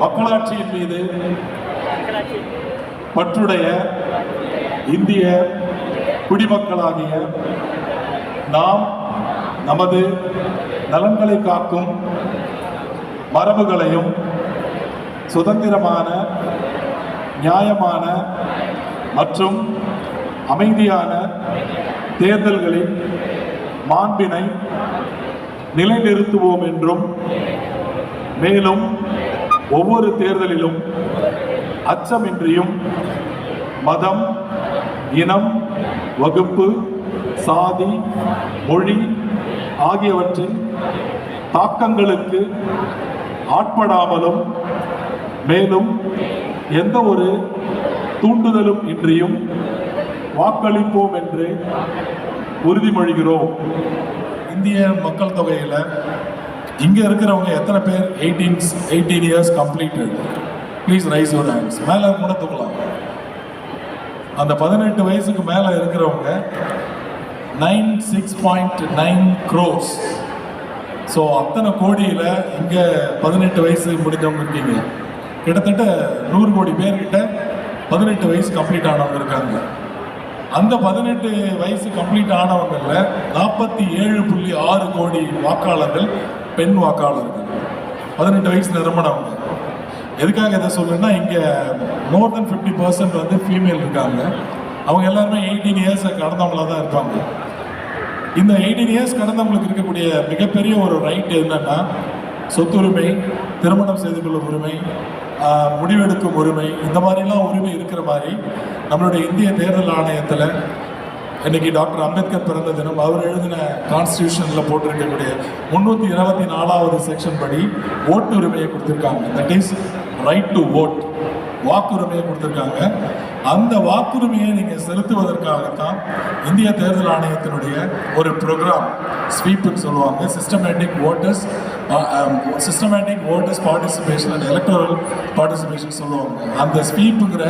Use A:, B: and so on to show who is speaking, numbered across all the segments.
A: மக்களாட்சியின் மீது பற்றுடைய இந்திய குடிமக்களாகிய நாம் நமது நலன்களை காக்கும் மரபுகளையும் சுதந்திரமான நியாயமான மற்றும் அமைதியான தேர்தல்களின் மாண்பினை நிலைநிறுத்துவோம் என்றும் மேலும் ஒவ்வொரு தேர்தலிலும் அச்சமின்றியும் மதம் இனம் வகுப்பு சாதி மொழி ஆகியவற்றின் தாக்கங்களுக்கு ஆட்படாமலும் மேலும் எந்த ஒரு தூண்டுதலும் இன்றியும் வாக்களிப்போம் என்று உறுதிமொழிகிறோம். இந்திய மக்கள் தொகையில் இங்கே இருக்கிறவங்க எத்தனை பேர்? Eighteen eighteen years completed please raise your hands மேலே கூட தூக்கலாம். அந்த பதினெட்டு வயசுக்கு மேலே இருக்கிறவங்க nine six point nine crores so அத்தனை கோடியில் இங்கே பதினெட்டு வயசு முடிஞ்சவங்க இருக்கீங்க. கிட்டத்தட்ட நூறு கோடி பேர்கிட்ட பதினெட்டு வயசு கம்ப்ளீட் ஆனவங்க இருக்காங்க. அந்த பதினெட்டு வயசு கம்ப்ளீட் ஆனவங்களில் நாற்பத்தி ஏழு புள்ளி ஆறு கோடி வாக்காளர்கள் பெண் வாக்காளர்கள் பதினெட்டு வயசு நிரம்பினவங்க எதுக்காக இதை சொல்லுன்னா இங்கே மோர் தென் ஃபிஃப்டி பர்சன்ட் வந்து ஃபீமேல் இருக்காங்க. அவங்க எல்லாருமே எயிட்டீன் இயர்ஸை கடந்தவங்களா தான் இருப்பாங்க. இந்த எயிட்டீன் இயர்ஸ் கடந்தவங்களுக்கு இருக்கக்கூடிய மிகப்பெரிய ஒரு ரைட் என்னன்னா சொத்துரிமை திருமணம் செய்து கொள்ளும் உரிமை முடிவெடுக்கும் உரிமை இந்த மாதிரிலாம் உரிமை இருக்கிற மாதிரி நம்மளுடைய இந்திய தேர்தல் ஆணையத்தில் இன்னைக்கு டாக்டர் அம்பேத்கர் பிறந்த தினம் அவர் எழுதின கான்ஸ்டியூஷனில் போட்டிருக்கக்கூடிய முந்நூற்றி இருபத்தி நாலாவது செக்ஷன் படி ஓட்டு உரிமையை கொடுத்துருக்காங்க. That is right to vote வாக்குரிமையை கொடுத்துருக்காங்க. அந்த வாக்குரிமையை நீங்கள் செலுத்துவதற்காகத்தான் இந்திய தேர்தல் ஆணையத்தினுடைய ஒரு ப்ரோக்ராம் ஸ்வீப்னு சொல்லுவாங்க. Systematic voters systematic voters participation and electoral participation சொல்லுவாங்க. அந்த ஸ்வீப்புங்கிற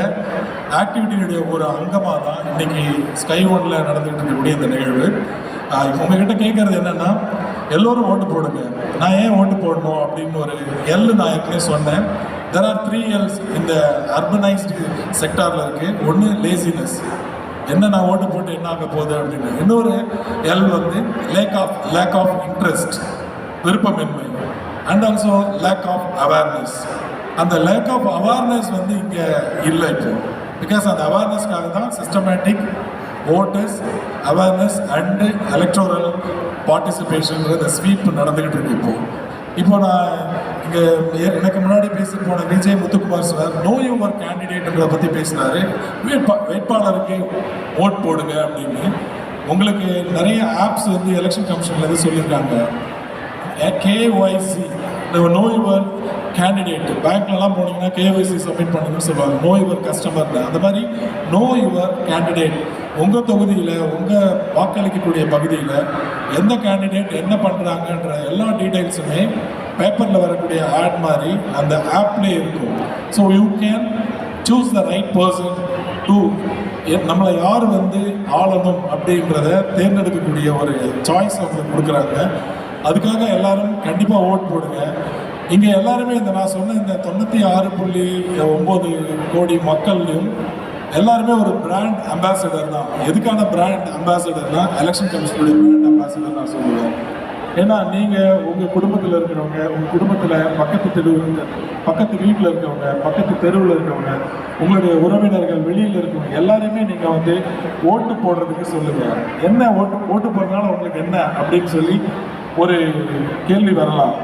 A: ஆக்டிவிட்டியுடைய ஒரு அங்கமாக தான் இன்னைக்கு ஸ்கை ஒன்ல நடந்துகிட்டு இருக்கக்கூடிய இந்த நிகழ்வு. உங்ககிட்ட கேட்கறது என்னன்னா எல்லோரும் ஓட்டு போடுங்க. நான் ஏன் ஓட்டு போடணும் அப்படின்னு ஒரு எல் நான் ஏற்கனவே சொன்னேன். தெர் ஆர் த்ரீ எல்ஸ் இந்த அர்பனைஸ்டு செக்டாரில் இருக்கு. ஒன்று லேசினஸ் என்ன நான் ஓட்டு போட்டு என்ன ஆக போகுது அப்படின்னு. இன்னொரு எல் வந்து lack of lack of interest விருப்பமின்மை and also lack of awareness அந்த லேக் ஆஃப் அவேர்னஸ் வந்து இங்கே இல்லை இப்போ. பிகாஸ் அந்த அவேர்னஸ்க்காக தான் systematic voters awareness and electoral பார்ட்டிசிபேஷன்ற sweep நடந்துக்கிட்டு இருக்கு இப்போ. இப்போ நான் இங்கே எனக்கு முன்னாடி பேசி போன Vijay Muthukumar sir know your கேண்டிடேட்டுங்களை பற்றி பேசினார். வேட்பா வேட்பாளருக்கு ஓட் போடுங்க அப்படின்னு. உங்களுக்கு நிறைய ஆப்ஸ் வந்து எலெக்ஷன் கமிஷனில் இருந்து சொல்லியிருக்காங்க. கேஒய்சி நோ யுவர் கேண்டிடேட் பேங்க்லலாம் போனீங்கன்னா கேஒய்சி சப்மிட் பண்ணுங்கன்னு சொல்லுவாங்க. நோ யுவர் கஸ்டமர் அந்த மாதிரி நோ யுவர் கேண்டிடேட் உங்கள் தொகுதியில் உங்கள் வாக்களிக்கக்கூடிய பகுதியில் எந்த கேண்டிடேட் என்ன பண்ணுறாங்கன்ற எல்லா டீட்டெயில்ஸுமே பேப்பரில் வரக்கூடிய ஆட் மாதிரி அந்த ஆப்லேயே இருக்கும். So you can choose the right person to நம்மளை யார் வந்து ஆளணும் அப்படின்றத தேர்ந்தெடுக்கக்கூடிய ஒரு சாய்ஸ் அவங்க கொடுக்குறாங்க. அதுக்காக எல்லாரும் கண்டிப்பாக ஓட் போடுங்க. இங்கே எல்லாருமே இந்த நான் சொன்ன இந்த தொண்ணூற்றி ஆறு புள்ளி ஒம்பது கோடி மக்கள்லையும் எல்லாருமே ஒரு பிராண்ட் அம்பாசடர் தான். எதுக்கான பிராண்ட் அம்பாசடர்னா எலெக்ஷன் கமிஷனுடைய பிராண்ட் அம்பாசடர் நான் சொல்லுவேன். ஏன்னா நீங்கள் உங்கள் குடும்பத்தில் இருக்கிறவங்க உங்கள் குடும்பத்தில் பக்கத்து தெரு பக்கத்து வீட்டில் இருக்கிறவங்க பக்கத்து தெருவில் இருக்கவங்க உங்களுடைய உறவினர்கள் வெளியில் இருக்கவங்க எல்லாருமே நீங்கள் வந்து ஓட்டு போடுறதுக்கு சொல்லுங்கள் என்ன ஓட்டு ஓட்டு போடுறதுனால உங்களுக்கு என்ன அப்படின்னு சொல்லி ஒரு கேள்வி வரலாம்.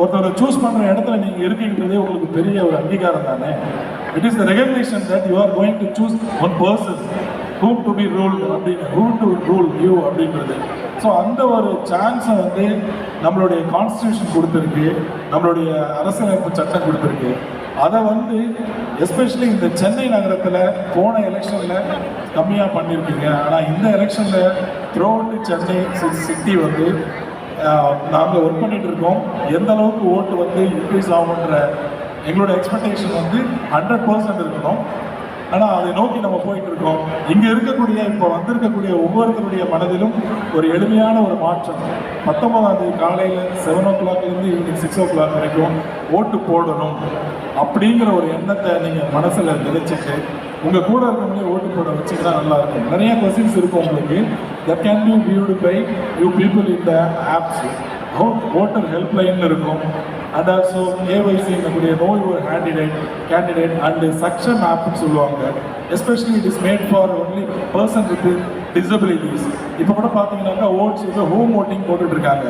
A: ஒருத்தரை சூஸ் பண்ணுற இடத்துல நீங்கள் இருக்கின்றதே உங்களுக்கு பெரிய ஒரு அங்கீகாரம் தானே? It is the recognition that you are going to choose one person whom to be rule அப்படின்னு ஹூம் டு ரூல் யூ அப்படின்றது. ஸோ அந்த ஒரு சான்ஸை வந்து நம்மளுடைய கான்ஸ்டியூஷன் கொடுத்துருக்கு நம்மளுடைய அரசியலமைப்பு சட்டம் கொடுத்துருக்கு. அதை வந்து எஸ்பெஷலி இந்த சென்னை நகரத்தில் போன எலெக்ஷனில் கம்மியாக பண்ணியிருக்கீங்க. ஆனால் இந்த எலெக்ஷனில் த்ரோண்டு சென்னை சிட்டி வந்து நாங்கள் ஒர்க் பண்ணிட்டு இருக்கோம். எந்த அளவுக்கு ஓட்டு வந்து இன்க்ரீஸ் ஆகுன்ற எங்களோட எக்ஸ்பெக்டேஷன் வந்து ஹண்ட்ரட் பர்சன்ட் இருக்கணும். ஆனால் அதை நோக்கி நம்ம போயிட்டு இருக்கோம் இங்கே இருக்கக்கூடிய இப்போ வந்திருக்கக்கூடிய ஒவ்வொருத்தருடைய மனதிலும் ஒரு எளிமையான ஒரு மாற்றம். பத்தொன்பதாம் தேதி காலையில் செவன் ஓ கிளாக்லேருந்து ஈவினிங் சிக்ஸ் ஓ கிளாக் வரைக்கும் ஓட்டு போடணும் அப்படிங்கிற ஒரு எண்ணத்தை நீங்கள் மனசில் நினைச்சிட்டு உங்கள் கூட இருக்கவங்களே ஓட்டு போட வச்சுக்கிட்டா நல்லா இருக்கும். நிறைய கொஸ்டின்ஸ் இருக்கும் உங்களுக்கு. That can be viewed by you people in the apps voter helpline இருக்கும். அண்ட் ஆல்சோ கேஒய்சி இருக்கக்கூடிய know your candidate candidate and Saksham ஆப்னு சொல்லுவாங்க. Especially it is made for only person with disabilities இப்போ கூட பார்த்தீங்கன்னாக்கா votes வந்து home voting போட்டுட்ருக்காங்க.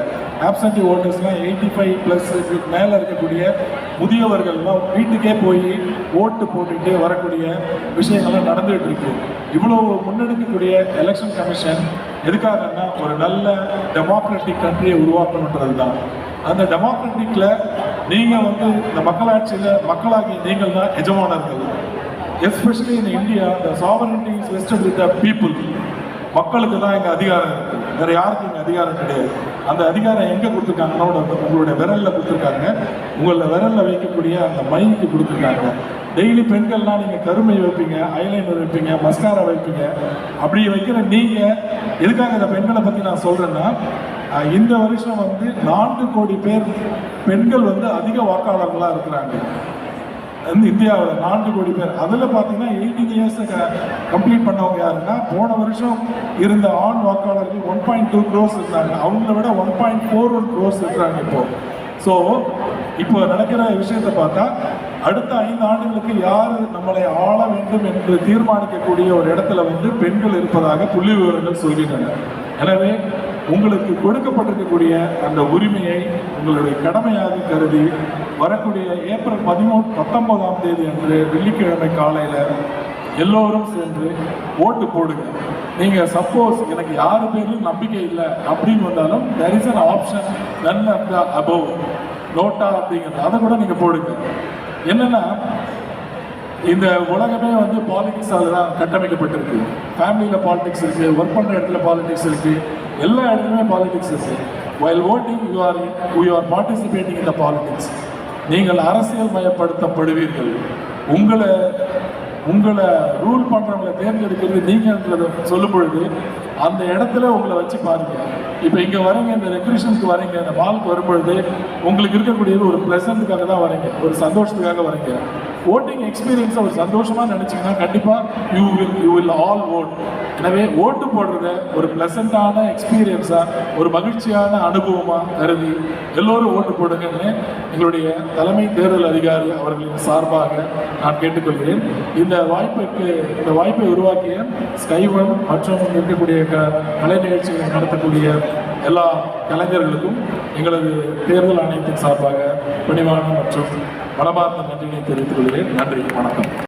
A: Absentee ஓட்டர்ஸ்லாம் eighty five plus மேலே இருக்கக்கூடிய முதியவர்கள்லாம் வீட்டுக்கே போய் ஓட்டு போட்டுகிட்டே வரக்கூடிய விஷயங்கள்லாம் நடந்துகிட்டு இருக்கு இவ்வளோ முன்னெடுக்கக்கூடிய எலெக்ஷன் கமிஷன் எதுக்காகன்னா ஒரு நல்ல டெமோக்ராட்டிக் கண்ட்ரியை உருவாக்கணுன்றது தான் அந்த டெமோக்ராட்டிக்ல நீங்க வந்து இந்த மக்களாட்சியில மக்களாகி நீங்கள் தான் எஜமானர்கள். Especially in India the sovereignty is vested with the people மக்களுக்கு தான் எங்கள் அதிகாரம் இருக்கு. வேற யாருக்கும் இங்க அதிகாரம் கிடையாது. அந்த அதிகாரம் எங்க கொடுத்துருக்காங்கன்னா உங்களுடைய விரல்ல கொடுத்துருக்காங்க. உங்களோட விரல்ல வைக்கக்கூடிய அந்த மைக்கு கொடுத்துருக்காங்க. டெய்லி பெண்கள்லாம் நீங்க கருமை வைப்பீங்க ஐலைனர் வைப்பீங்க மஸ்காரா வைப்பீங்க. அப்படி வைக்கிற நீங்க எதுக்காக இந்த பெண்களை பத்தி நான் சொல்றேன்னா இந்த வருஷம் வந்து நான்கு கோடி பேர் பெண்கள் வந்து அதிக வாக்காளர்களாக இருக்கிறாங்க. வந்து இந்தியாவில் நான்கு கோடி பேர். அதில் பார்த்தீங்கன்னா எயிட்டீன் இயர்ஸ் கம்ப்ளீட் பண்ணவங்க யாருன்னா போன வருஷம் இருந்த ஆண் வாக்காளர்கள் ஒன் பாயிண்ட் டூ க்ரோஸ் இருந்தாங்க. அவங்கள விட one point four one crores இருக்கிறாங்க இப்போ. ஸோ இப்போ நடக்கிற விஷயத்தை பார்த்தா அடுத்த ஐந்து ஆண்டுகளுக்கு யார் நம்மளை ஆள வேண்டும் என்று தீர்மானிக்கக்கூடிய ஒரு இடத்துல வந்து பெண்கள் இருப்பதாக புள்ளி விவரங்கள் சொல்கின்றன. எனவே உங்களுக்கு கொடுக்கப்பட்டிருக்கக்கூடிய அந்த உரிமையை உங்களுடைய கடமையாக கருதி வரக்கூடிய ஏப்ரல் பதிமூணு பத்தொன்பதாம் தேதி அன்று வெள்ளிக்கிழமை காலையில் எல்லோரும் சேர்ந்து ஓட்டு போடுங்க. நீங்கள் சப்போஸ் எனக்கு யாரு பேரும் நம்பிக்கை இல்லை அப்படின்னு வந்தாலும் there is an option none of NOTA அப்படிங்கிறது. அதை கூட நீங்கள் போடுங்க. என்னென்னா இந்த உலகமே வந்து பாலிடிக்ஸ் அதுதான் கட்டமைக்கப்பட்டிருக்கு. ஃபேமிலியில் பாலிடிக்ஸ் இருக்கு ஒர்க் பண்ணுற இடத்துல பாலிடிக்ஸ் இருக்குது எல்லா இடத்துலையுமே பாலிடிக்ஸ் இருக்கு. While voting you are you are participating இந்த பாலிடிக்ஸ் நீங்கள் அரசியல் மயப்படுத்தப்படுவீர்கள். உங்களை உங்களை ரூல் பண்ணுறவங்களை தேர்ந்தெடுக்கிறது நீங்கன்றத சொல்லும் பொழுது அந்த இடத்துல உங்களை வச்சு பாருங்க. இப்போ இங்கே வரீங்க இந்த ரெக்ரேஷனுக்கு வரீங்க இந்த மாலுக்கு வரும்பொழுது உங்களுக்கு இருக்கக்கூடியது ஒரு ப்ளசண்ட்டுக்காக தான் வரீங்க ஒரு சந்தோஷத்துக்காக வரீங்க. ஓட்டிங் எக்ஸ்பீரியன்ஸை ஒரு சந்தோஷமாக நினச்சிங்கன்னா கண்டிப்பாக you will you will all vote எனவே ஓட்டு போடுறத ஒரு பிளசண்டான எக்ஸ்பீரியன்ஸாக ஒரு மகிழ்ச்சியான அனுபவமாக கருதி எல்லோரும் ஓட்டு போடுங்கன்னு எங்களுடைய தலைமை தேர்தல் அதிகாரி அவர்களின் சார்பாக நான் கேட்டுக்கொள்கிறேன். இந்த வாய்ப்புக்கு இந்த வாய்ப்பை உருவாக்கிய ஸ்கைவன் மற்றும் இருக்கக்கூடிய க- கலை நிகழ்ச்சிகளை நடத்தக்கூடிய எல்லா கலைஞர்களுக்கும் எங்களது தேர்தல் ஆணையத்தின் சார்பாக பணிவான மற்றும் மனமார்ந்த நன்றியினை தெரிவித்துக் கொள்கிறேன். நன்றி வணக்கம்.